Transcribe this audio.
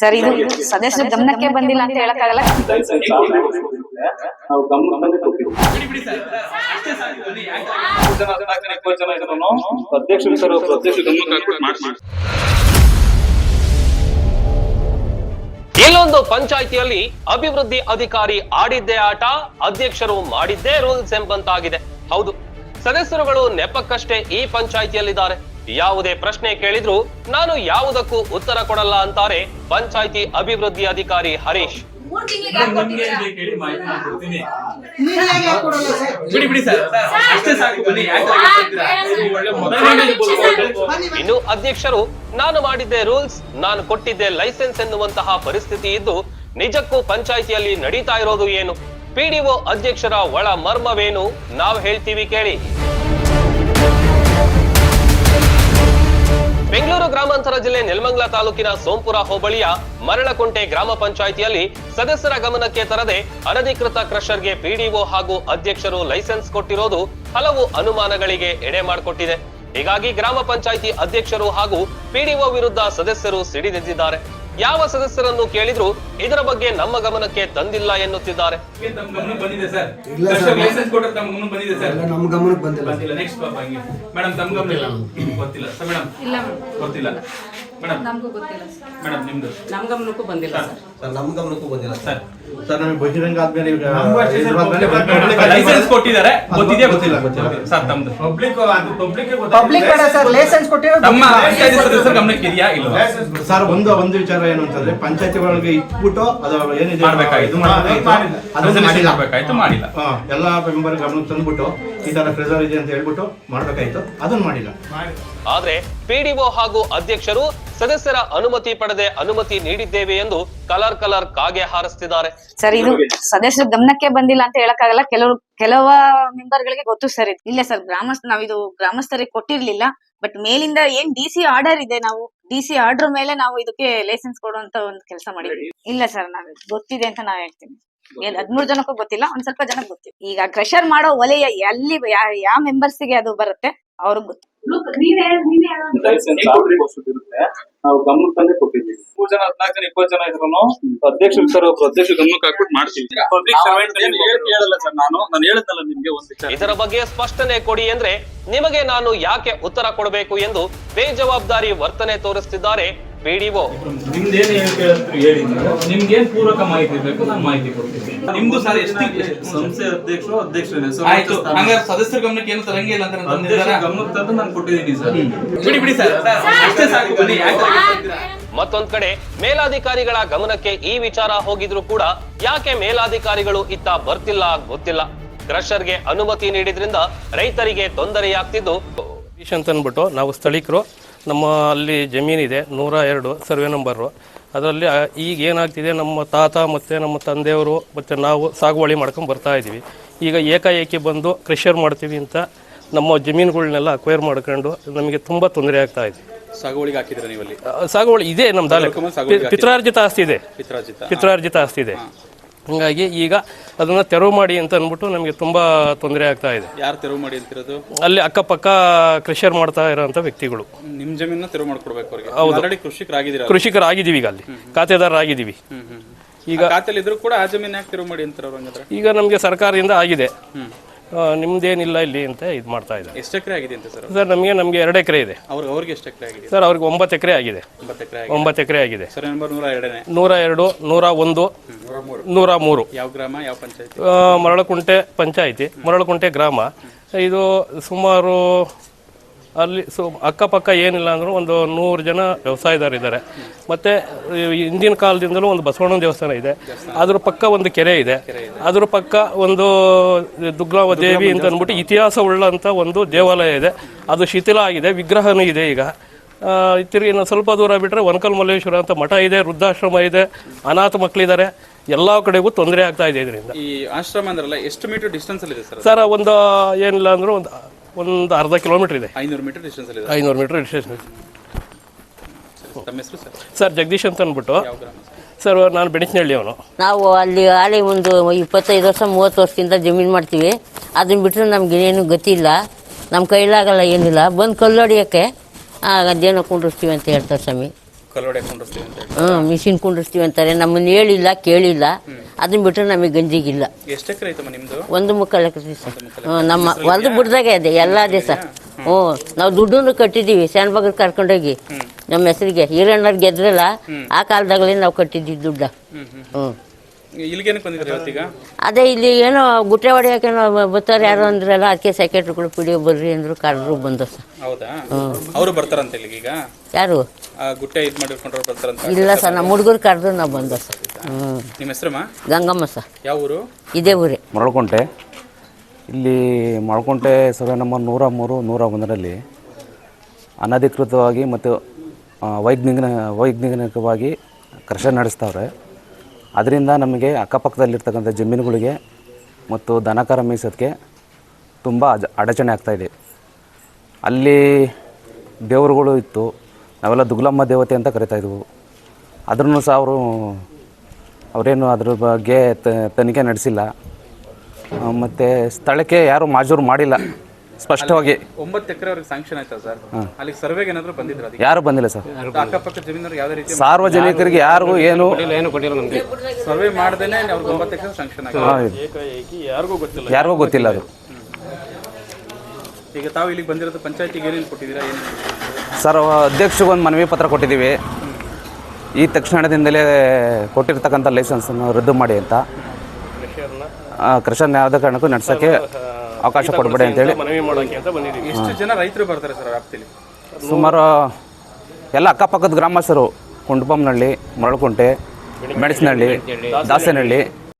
Sir ಇದು ಸದಸ್ಯರ ಗಮನಕ್ಕೆ ಬಂದಿಲ್ಲ ಅಂತ ಹೇಳಕ್ಕಾಗಲ್ಲ. ನಾವು ಸರ್. ಗಮನಕ್ಕೆ ಇಲ್ಲೊಂದು ಪಂಚಾಯಿತಿಯಲ್ಲಿ ಅಭಿವೃದ್ಧಿ ಅಧಿಕಾರಿ ಆಡಿದ್ದೇ ಆಟ ಅಧ್ಯಕ್ಷರು ಮಾಡಿದ್ದೇ ರೂಲ್ಸ್ ಎಂಬಂತಾಗಿದೆ ಹೌದು ಸದಸ್ಯರುಗಳು ನೆಪಕ್ಕಷ್ಟೇ ಈ ಪಂಚಾಯಿತಿಯಲ್ಲಿದ್ದಾರೆ. ಯಾವುದೇ ಪ್ರಶ್ನೆ ಕೇಳಿದ್ರು ನಾನು ಯಾವುದಕ್ಕೂ ಉತ್ತರ ಕೊಡಲ್ಲ ಅಂತಾರೆ ಪಂಚಾಯಿತಿ ಅಭಿವೃದ್ಧಿ ಅಧಿಕಾರಿ ಹರೀಶ್. ನಮ್ಗೆ ಕೇಳಿ ಮಾಹಿತಿ ನಾನು ಕೊಡ್ತೀನಿ. ಬಿಡಿ ಬಿಡಿ ಸರ್. ಅಷ್ಟೇ ಸಾಕು ಬನ್ನಿ ಯಾಕೆ ನೀವು ಒಳ್ಳೆ ಮೊದಲನೇ ಬೋಲ್ಬೋದು. ಇನ್ನು ಅಧ್ಯಕ್ಷರು ನಾನು ಮಾಡಿದ್ದೆ ರೂಲ್ಸ್ ನಾನು ಕೊಟ್ಟಿದ್ದೆ ಲೈಸೆನ್ಸ್ ಎನ್ನುವಂತಹ ಪರಿಸ್ಥಿತಿ ಇದ್ದು ನಿಜಕ್ಕೂ ಪಂಚಾಯಿತಿಯಲ್ಲಿ ನಡೀತಾ ಇರೋದು ಏನು? ಪಿಡಿಒ ಅಧ್ಯಕ್ಷರ ಒಳ ಮರ್ಮವೇನು? ನಾವು ಹೇಳ್ತೀವಿ ಕೇಳಿ. ಬೆಂಗಳೂರು ಗ್ರಾಮಾಂತರ ಜಿಲ್ಲೆ ನೆಲಮಂಗಲ ತಾಲೂಕಿನ ಸೋಂಪುರ ಹೋಬಳಿಯ ಮರಳಕುಂಟೆ ಗ್ರಾಮ ಪಂಚಾಯಿತಿಯಲ್ಲಿ ಸದಸ್ಯರ ಗಮನಕ್ಕೆ ತರದೆ ಅನಧಿಕೃತ ಕ್ರಷರ್ಗೆ ಪಿಡಿಒ ಹಾಗೂ ಅಧ್ಯಕ್ಷರು ಲೈಸೆನ್ಸ್ ಕೊಟ್ಟಿರೋದು ಹಲವು ಅನುಮಾನಗಳಿಗೆ ಎಡೆ ಮಾಡಿಕೊಟ್ಟಿದೆ. ಹೀಗಾಗಿ ಗ್ರಾಮ ಪಂಚಾಯಿತಿ ಅಧ್ಯಕ್ಷರು ಹಾಗೂ ಪಿಡಿಒ ವಿರುದ್ಧ ಸದಸ್ಯರು ಸಿಡಿದೆದ್ದಿದ್ದಾರೆ. ಯಾವ ಸದಸ್ಯರನ್ನು ಕೇಳಿದ್ರು ಇದರ ಬಗ್ಗೆ ನಮ್ಮ ಗಮನಕ್ಕೆ ತಂದಿಲ್ಲ ಎನ್ನುತ್ತಿದ್ದಾರೆ. ಏನ್ ಗಮನಕ್ಕೆ ಬಂದಿದೆ ಸರ್. ಇಲ್ಲ ಸರ್. ಕೊಟ್ಟರೆ ತಮ್ಮ ಬಂದಿದೆ ಸರ್. ಎಲ್ಲ ನಮ್ಮ ಗಮನಕ್ಕೆ ಬಂದಿಲ್ಲ. ಬಂದಿಲ್ಲ ನೆಕ್ಸ್ಟ್ ಪಾಪ ಹಂಗೆ. ಮೇಡಮ್ ನಮ್ಗೂ ಗಮನ ಇಲ್ಲ. ಗೊತ್ತಿಲ್ಲ ಸರ್ ಮೇಡಮ್. ಇಲ್ಲ ಗೊತ್ತಿಲ್ಲ. ಮೇಡಮ್. ನಮಗೂ ಗೊತ್ತಿಲ್ಲ ಮೇಡಮ್ ನಿಮ್ದು? ನಮ್ ಗಮನಕ್ಕೂ ಬಂದಿಲ್ಲ ಸರ್. ಸರ್ ನಮ್ಮ ಗಮನಕ್ಕೂ ಬಂದಿಲ್ಲ ಸರ್. ಸರ್. ನಮಗೆ ಬಹಿರಂಗ ಆದ್ಮೇಲೆ ಈಗ ಲೈಸೆನ್ಸ್ ಕೊಟ್ಟಿದ್ದಾರೆ. ಗೊತ್ತಿದೆಯಾ ಗೊತ್ತಿಲ್ಲ. ಸರ್ ತಮ್ದು. ಪಬ್ಲಿಕ್ ಅದು ಪಬ್ಲಿಕ್ ಪಬ್ಲಿಕ್ ಬೇಡ ಸರ್ ಲೈಸೆನ್ಸ್ ಕೊಟ್ಟಿರೋದು ತಮ್ಮ ಪಂಚಾಯತಿ ಗಮನಕ್ಕೆ ಇದೆಯಾ ಇಲ್ಲ ಸರ್ ಒಂದು ಒಂದು ವಿಚಾರ ಏನು ಅಂತಂದ್ರೆ ಪಂಚಾಯತಿ ಒಳಗೆ ಇಟ್ಬಿಟ್ಟು ಅದು ಏನಿದೆ ಮಾಡ್ಬೇಕಾಗಿತ್ತು. ಅದನ್ನ ಎಲ್ಲ ಮಾಡಿಲ್ಲ. ಎಲ್ಲಾ ಮೆಂಬರ್ ಗಮನಕ್ಕೆ ತಂದ್ಬಿಟ್ಟು ಈ ತರ ಪ್ರೆಸರ್ ಇದೆ ಅಂತ ಹೇಳ್ಬಿಟ್ಟು ಮಾಡ್ಬೇಕಾಯ್ತು. ಅದನ್ನ ಮಾಡಿಲ್ಲ. ಆದ್ರೆ ಪಿಡಿಒ ಹಾಗೂ ಅಧ್ಯಕ್ಷರು ಸದಸ್ಯರ ಅನುಮತಿ ಪಡೆದೆ ಅನುಮತಿ ನೀಡಿದ್ದೇವೆ ಎಂದು ಕಲರ್ ಕಲರ್ ಕಾಗೆ ಹಾರಿಸ್ತಿದ್ದಾರೆ. ಸರ್, ಇದು ಸದಸ್ಯರ ಗಮನಕ್ಕೆ ಬಂದಿಲ್ಲ ಅಂತ ಹೇಳಕ್ಕಾಗಲ್ಲ. ಕೆಲವರು, ಕೆಲವ ಮೆಂಬರ್ ಗಳಿಗೆ ಗೊತ್ತು ಸರ್ ಇಲ್ಲ ಸರ್, ಗ್ರಾಮಸ್ಥ ನಾವಿದು ಗ್ರಾಮಸ್ಥರಿಗೆ ಕೊಟ್ಟಿರ್ಲಿಲ್ಲ. ಬಟ್ ಮೇಲಿಂದ ಏನ್ ಡಿ ಸಿ ಆರ್ಡರ್ ಇದೆ, ನಾವು ಡಿ ಸಿ ಆರ್ಡರ್ ಮೇಲೆ ನಾವು ಇದಕ್ಕೆ ಲೈಸೆನ್ಸ್ ಕೊಡುವಂತ ಒಂದು ಕೆಲಸ ಮಾಡಿದ್ವಿ. ಇಲ್ಲ ಸರ್, ನಾವ್ ಗೊತ್ತಿದೆ ಅಂತ ನಾವ್ ಹೇಳ್ತೀನಿ. ಏನ್ ಹದ್ಮೂರ್ ಜನಕ್ಕೂ ಗೊತ್ತಿಲ್ಲ, ಒಂದ್ ಸ್ವಲ್ಪ ಜನಕ್ಕೆ ಗೊತ್ತಿಲ್ಲ ಈಗ ಕ್ರೆಷರ್ ಮಾಡೋ ವಲಯ ಎಲ್ಲಿ ಯಾವ ಮೆಂಬರ್ಸ್ಗೆ ಅದು ಬರುತ್ತೆ, ಅವ್ರಿಗೆ ಗೊತ್ತು. ಲೈಸೆನ್ಸ್ ಆಲ್ರೆಡಿ ಇರುತ್ತೆ. ನಾವು ಗಮನಕ್ಕೆ ತಂದೆ ಕೊಟ್ಟಿದ್ದೀವಿ. ಮೂರ್ ಜನ ಹದಿನಾಲ್ಕು ಜನ ಇಪ್ಪತ್ತು ಜನ ಇದ್ರು ಅಧ್ಯಕ್ಷರು ಸರ್ ಒಬ್ರು ಅಧ್ಯಕ್ಷ ಗಮನಕ್ಕೆ ಹಾಕ್ಬಿಟ್ಟು ಮಾಡ್ತೀವಿ. ಪಬ್ಲಿಕ್ ಸರ್ವೆಂಟ್ ಹೇಳಲ್ಲ ಸರ್ ನಾನು. ನಾನು ಹೇಳುತ್ತಲ್ಲ ನಿಮ್ಗೆ ಒಂದು ವಿಚಾರ. ಇದರ ಬಗ್ಗೆ ಸ್ಪಷ್ಟನೆ ಕೊಡಿ ಅಂದ್ರೆ ನಿಮಗೆ ನಾನು ಯಾಕೆ ಉತ್ತರ ಕೊಡಬೇಕು ಎಂದು ಬೇಜವಾಬ್ದಾರಿ ವರ್ತನೆ ತೋರಿಸ್ತಿದ್ದಾರೆ ಪಿಡಿಒ ನಿಮ್ದೇನು ಹೇಳಿ ನಿಮ್ಗೇನ್ ಪೂರಕ ಮಾಹಿತಿ ಬೇಕು ನಾನು ಮಾಹಿತಿ ಕೊಡ್ತೀನಿ. ನಿಮ್ದು ಸರ್ ಎಷ್ಟು ಸಂಸ್ಥೆ ಅಧ್ಯಕ್ಷರು ಅಧ್ಯಕ್ಷರೇ ಆಯ್ತು. ಹಂಗಾರೆ ಸದಸ್ಯರ ಗಮನಕ್ಕೆ ಏನು ತರಂಗೇ ಇಲ್ಲ ಅಂತ ಗಮನಕ್ಕೆ ತಂದು ನಾನು ಕೊಟ್ಟಿದ್ದೀನಿ ಸರ್ ಬಿಡಿ ಬಿಡಿ ಸರ್ ಅಷ್ಟೇ ಸಾಕು ಬನ್ನಿ. ಯಾಕೆ ಹಾಗೆ ಮತ್ತೊಂದ್ ಕಡೆ ಮೇಲಾಧಿಕಾರಿಗಳ ಗಮನಕ್ಕೆ ಈ ವಿಚಾರ ಹೋಗಿದ್ರು ಕೂಡ ಯಾಕೆ ಮೇಲಾಧಿಕಾರಿಗಳು ಇತ್ತ ಬರ್ತಿಲ್ಲ ಗೊತ್ತಿಲ್ಲ? ಕ್ರಷರ್ಗೆ ಅನುಮತಿ ನೀಡಿದ್ರಿಂದ ರೈತರಿಗೆ ತೊಂದರೆಯಾಗ್ತಿದ್ದು. ಅಂದ್ಬಿಟ್ಟು ನಾವು ಸ್ಥಳೀಕರು. ನಮ್ಮ ಅಲ್ಲಿ ಜಮೀನಿದೆ ನೂರ ಎರಡು ಸರ್ವೆ ನಂಬರು. ಅದರಲ್ಲಿ ಈಗ ಏನಾಗ್ತಿದೆ ನಮ್ಮ ತಾತ ಮತ್ತು ನಮ್ಮ ತಂದೆಯವರು ಮತ್ತು ನಾವು ಸಾಗುವಳಿ ಮಾಡ್ಕೊಂಡು ಬರ್ತಾ ಇದ್ದೀವಿ. ಈಗ ಏಕಾಏಕಿ ಬಂದು ಕ್ರೆಷರ್ ಮಾಡ್ತೀವಿ ಅಂತ ನಮ್ಮ ಜಮೀನುಗಳನ್ನೆಲ್ಲ ಅಕ್ವೈರ್ ಮಾಡ್ಕೊಂಡು ನಮಗೆ ತುಂಬ ತೊಂದರೆ ಆಗ್ತಾ ಇದೆ. ಸಾಗುವಳಿಗೆ ಹಾಕಿದ್ರೆ ನೀವಲ್ಲಿ? ಸಾಗುವಳಿ ಇದೆ ನಮ್ಮ ದಾಲೆ ಪಿತ್ರಾರ್ಜಿತ ಆಸ್ತಿ ಇದೆ. ಪಿತ್ರಾರ್ಜಿತ ಆಸ್ತಿ ಇದೆ. ಹಾಗಾಗಿ ಈಗ ಅದನ್ನು ತೆರವು ಮಾಡಿ ಅಂತ ಅಂದ್ಬಿಟ್ಟು ನಮಗೆ ತುಂಬ ತೊಂದರೆ ಆಗ್ತಾ ಇದೆ. ಯಾರು ತೆರವು ಮಾಡಿ ಅಂತಿರೋದು? ಅಲ್ಲಿ ಅಕ್ಕಪಕ್ಕ ಕೃಷಿಯರ್ ಮಾಡ್ತಾ ಇರೋಂಥ ವ್ಯಕ್ತಿಗಳು. ನಿಮ್ ಜಮೀನ ತೆರವು ಮಾಡ್ಕೊಡ್ಬೇಕು ಅವ್ರಿಗೆ. ಆಲ್ರೆಡಿ ಕೃಷಿಕರಾಗಿದ್ದೀರಾ ಕೃಷಿಕರಾಗಿದ್ದೀವಿ ಈಗ ಅಲ್ಲಿ. ಖಾತೆದಾರರಾಗಿದ್ದೀವಿ. ಈಗ ಖಾತೆಲಿ ಇದ್ರು ಕೂಡ ಆ ಜಮೀನ್ ಯಾಕೆ ತೆರವು ಮಾಡಿ ಅಂತಾರೆ ಅವ್ರು ಹಂಗಾದ್ರೆ? ಈಗ ನಮಗೆ ಸರ್ಕಾರದಿಂದ ಆಗಿದೆ. ನಿಮ್ದೇನಿಲ್ಲ ಇಲ್ಲಿ ಅಂತ ಇದು ಮಾಡ್ತಾ ಇದೆ ಎಷ್ಟು ಎಕರೆ ಆಗಿದೆ ಅಂತ ಸರ್? ಸರ್ ನಮಗೆ ನಮಗೆ ಎರಡು ಎಕರೆ ಇದೆ. ಅವ್ರಿಗೆ ಅವ್ರಿಗೆ ಎಷ್ಟು ಎಕರೆ ಆಗಿದೆ? ಸರ್ ಅವ್ರಿಗೆ ಒಂಬತ್ತು ಎಕರೆ ಆಗಿದೆ. ಒಂಬತ್ತು ಎಕರೆ ಆಗಿದೆ. ಒಂಬತ್ತು ಎಕರೆ ಆಗಿದೆ. ಸರ್ ನಂಬರ್ ನೂರ ಎರಡನೇ. ನೂರ ಎರಡು ನೂರ ಒಂದು ನೂರ ಮೂರು. ಯಾವ ಗ್ರಾಮ ಯಾವ ಪಂಚಾಯತಿ? ಮರಳಕುಂಟೆ ಪಂಚಾಯಿತಿ ಮರಳಕುಂಟೆ ಗ್ರಾಮ. ಇದು ಸುಮಾರು ಅಲ್ಲಿ ಸೊ ಅಕ್ಕಪಕ್ಕ ಏನಿಲ್ಲ ಅಂದರೂ ಒಂದು ನೂರು ಜನ ವ್ಯವಸಾಯದಾರರಿದ್ದಾರೆ ಮತ್ತು ಹಿಂದಿನ ಕಾಲದಿಂದಲೂ ಒಂದು ಬಸವಣ್ಣ ದೇವಸ್ಥಾನ ಇದೆ. ಅದ್ರ ಪಕ್ಕ ಒಂದು ಕೆರೆ ಇದೆ. ಅದ್ರ ಪಕ್ಕ ಒಂದು ದುಗ್ಲಾವ ದೇವಿ ಅಂತ ಅಂದ್ಬಿಟ್ಟು ಇತಿಹಾಸ ಉಳ್ಳಂಥ ಒಂದು ದೇವಾಲಯ ಇದೆ. ಅದು ಶಿಥಿಲ ಆಗಿದೆ ವಿಗ್ರಹನೂ ಇದೆ ಈಗ. ತಿರುಗಿ ಇನ್ನು ಸ್ವಲ್ಪ ದೂರ ಬಿಟ್ಟರೆ ವನಕಲ್ ಮಲ್ಲೇಶ್ವರ ಅಂತ ಮಠ ಇದೆ ವೃದ್ಧಾಶ್ರಮ ಇದೆ ಅನಾಥ ಮಕ್ಕಳಿದ್ದಾರೆ. ಎಲ್ಲ ಕಡೆಗೂ ತೊಂದರೆ ಆಗ್ತಾ ಇದೆ ಇದರಿಂದ. ಈ ಆಶ್ರಮ ಅಂದ್ರಲ್ಲ ಎಷ್ಟು ಮೀಟರ್ ಡಿಸ್ಟೆನ್ಸ್ ಅಲ್ಲಿ ಇದೆ ಸರ್ ಸರ್ ಒಂದು ಏನಿಲ್ಲ ಅಂದ್ರೆ ಒಂದು ಒಂದು ಅರ್ಧ ಕಿಲೋಮೀಟರ್ ಇದೆ. ಐನೂರು ಮೀಟರ್ ಡಿಸ್ಟೆನ್ಸ್ ಅಲ್ಲಿ ಇದೆ. ಐನೂರು ಮೀಟರ್ ಡಿಸ್ಟೆನ್ಸ್ ತಮ್ಮ ಹೆಸರು ಸರ್? ಸರ್ ಜಗದೀಶ್ ಅಂತ ಅಂದ್ಬಿಟ್ಟು. ಯಾವ ಗ್ರಾಮ ಸರ್? ಸರ್ ನಾನು ಬೆಣಿಸ್ನಳ್ಳಿ ಅವನು. ನಾವು ಅಲ್ಲಿ ಆಲೆ ಒಂದು ಇಪ್ಪತ್ತೈದು ವರ್ಷ ಮೂವತ್ತು ವರ್ಷದಿಂದ ಜಮೀನು ಮಾಡ್ತೀವಿ. ಅದನ್ನ ಬಿಟ್ಟರೆ ನಮ್ಗೆ ಏನೇನು ಗತಿ ಇಲ್ಲ. ನಮ್ಮ ಕೈಲಾಗಲ್ಲ ಏನಿಲ್ಲ. ಬಂದು ಕಲ್ಲೊಡಿಯೋಕ್ಕೆ ಅದೇನೋ ಕುಂಡಿರ್ತೀವಿ ಅಂತ ಹೇಳ್ತಾರೆ ಸ್ವಾಮಿ. ಕಲ್ಲೊಡೆ ಕುಂಡಿಸ್ತೀವಿ ಅಂತ ಹೇಳಿ ಹ್ಞೂ ಮಿಷಿನ್ ಕುಂಡಿಸ್ತೀವಿ ಅಂತಾರೆ. ನಮ್ಮನ್ನ ಹೇಳಿಲ್ಲ ಕೇಳಿಲ್ಲ. ಅದನ್ನ ಬಿಟ್ಟರೆ ನಮಗೆ ಗಂಜಿಗಿಲ್ಲ. ಎಷ್ಟು ಎಕರೆ ಐತಮ್ಮ ನಿಮ್ದು? ಒಂದು ಮುಕ್ಕಾಲು ಎಕರೆ ಸರ್. ಹ್ಞೂ ನಮ್ಮ ಹೊಲ್ದು ಬಿಡ್ದಾಗೆ ಇದೆ ಎಲ್ಲ ಅದೇ ಸರ್. ಹ್ಞೂ ನಾವು ದುಡ್ಡನ್ನು ಕಟ್ಟಿದ್ದೀವಿ ಶಾನ್ಬಾಗರ್ ಕರ್ಕೊಂಡೋಗಿ. ನಮ್ಮ ಹೆಸರಿಗೆ ಹಿರಣ್ಣರ್ ಗೆದ್ರಲ್ಲ ಆ ಕಾಲದಾಗಲೇ ನಾವು ಕಟ್ಟಿದ್ದೀವಿ ದುಡ್ಡ. ಹ್ಞೂ ಇಲ್ಲಿಗೇನಕ್ಕೆ ಬಂದಿದ್ದಾರೆ ಇವತ್ತೀಗ? ಅದೇ ಇಲ್ಲಿ ಏನೋ ಗುಟ್ಟೆ ಹೊಡೆಯೋಕೇನೋ ಬರ್ತಾರೆ ಯಾರು ಅಂದ್ರಲ್ಲ ಅದಕ್ಕೆ ಸೆಕ್ರೆಟ್ರಿಗಳು ಪಿಡಿ ಬರ್ರಿ ಅಂದ್ರು ಕರೆದ್ರು ಬಂದ ಸರ್. ಹೌದಾ? ಅವರು ಬರ್ತಾರಂತ ಇಲ್ಲಿಗೆ ಈಗ? ಯಾರು? ಆ ಗುಟ್ಟೆ ಇದು ಮಾಡಿರ್ಕೊಂಡ್ರು ಬರ್ತಾರಂತ? ಇಲ್ಲ ಸರ್ ನಮ್ಮ ಹುಡುಗರು ಕರೆದ್ರು ನಾವು ಬಂದ ಸರ್. ಹ್ಞೂ. ನಿಮ್ಮ ಹೆಸರಮ್ಮ? ಗಂಗಮ್ಮ ಸರ್. ಯಾವ ಊರು? ಇದೇ ಊರೇ. ಮಳಕೊಂಟೆ ಇಲ್ಲಿ ಮಳಕೊಂಟೆ ಸರ್ವೆ ನಂಬರ್ ನೂರ ಮೂರು ನೂರ ಒಂದರಲ್ಲಿ ಅನಧಿಕೃತವಾಗಿ ಮತ್ತು ವೈಜ್ಞಾನಿಕ ವೈಜ್ಞಾನಿಕವಾಗಿ ಕೃಷಿ ನಡೆಸ್ತಾವ್ರೆ. ಅದರಿಂದ ನಮಗೆ ಅಕ್ಕಪಕ್ಕದಲ್ಲಿರ್ತಕ್ಕಂಥ ಜಮೀನುಗಳಿಗೆ ಮತ್ತು ದನಕರ ಮೀಸೋದಕ್ಕೆ ತುಂಬ ಅಜ ಅಡಚಣೆ ಆಗ್ತಾಯಿದೆ ಅಲ್ಲಿ ದೇವರುಗಳು ಇತ್ತು. ನಾವೆಲ್ಲ ದುಗ್ಲಮ್ಮ ದೇವತೆ ಅಂತ ಕರಿತಾಯಿದ್ವು ಅದನ್ನು ಸಹ ಅವರು, ಅವರೇನು ಅದ್ರ ಬಗ್ಗೆ ತನಿಖೆ ನಡೆಸಿಲ್ಲ. ಮತ್ತು ಸ್ಥಳಕ್ಕೆ ಯಾರೂ ಮಾಜೂರು ಮಾಡಿಲ್ಲ. ಸ್ಪಷ್ಟವಾಗಿ. ಒಂಬತ್ತು ಎಕರೆವರೆಗೆ ಸ್ಯಾಂಕ್ಷನ್ ಆಯ್ತಾ ಸರ್? ಅಲ್ಲಿ ಸರ್ವೆಗೆ ಏನಾದರೂ ಬಂದಿದ್ರು ಅದಕ್ಕೆ ಯಾರು ಬಂದಿಲ್ಲ ಸರ್. ಅಕ್ಕಪಕ್ಕ ಜಮೀನವ್ರಿಗೆ ಯಾವುದೇ ರೀತಿ ಸಾರ್ವಜನಿಕರಿಗೆ ಯಾರಿಗೂ ಏನು ಸರ್ವೆ ಮಾಡ್ದೇನೆ ಅವ್ರಿಗೆ ಒಂಬತ್ತು ಎಕರೆ ಸ್ಯಾಂಕ್ಷನ್ ಆಗಿದೆ. ಯಾರಿಗೂ ಗೊತ್ತಿಲ್ಲ. ಯಾರಿಗೂ ಗೊತ್ತಿಲ್ಲ ಅದು. ಈಗ ತಾವು ಇಲ್ಲಿಗೆ ಬಂದಿರೋದು ಪಂಚಾಯತಿಗೆ ಏನೇನು ಕೊಟ್ಟಿದ್ದೀರಾ ಏನು ಸರ್ ಅಧ್ಯಕ್ಷಗೊಂದು ಮನವಿ ಪತ್ರ ಕೊಟ್ಟಿದ್ದೀವಿ. ಈ ತಕ್ಷಣದಿಂದಲೇ ಕೊಟ್ಟಿರ್ತಕ್ಕಂಥ ಲೈಸೆನ್ಸನ್ನು ರದ್ದು ಮಾಡಿ ಅಂತ. ಕೃಷನ್ ಯಾವುದೇ ಕಾರಣಕ್ಕೂ ನಡೆಸೋಕ್ಕೆ ಅವಕಾಶ ಕೊಡಬೇಡಿ ಅಂತೇಳಿ. ಮನವಿ ಮಾಡೋಕೆ ಅಂತ ಬಂದಿದ್ದೀವಿ. ಎಷ್ಟು ಜನ ರೈತರು ಬರ್ತಾರೆ ಸರ್ ವ್ಯಾಪ್ತಿಲಿ? ಸುಮಾರು ಎಲ್ಲ ಅಕ್ಕಪಕ್ಕದ ಗ್ರಾಮಸ್ಥರು ಕುಂಟುಪಂನಹಳ್ಳಿ ಮರಳಕುಂಟೆ ಮೆಣಸಿನಹಳ್ಳಿ ದಾಸನಹಳ್ಳಿ.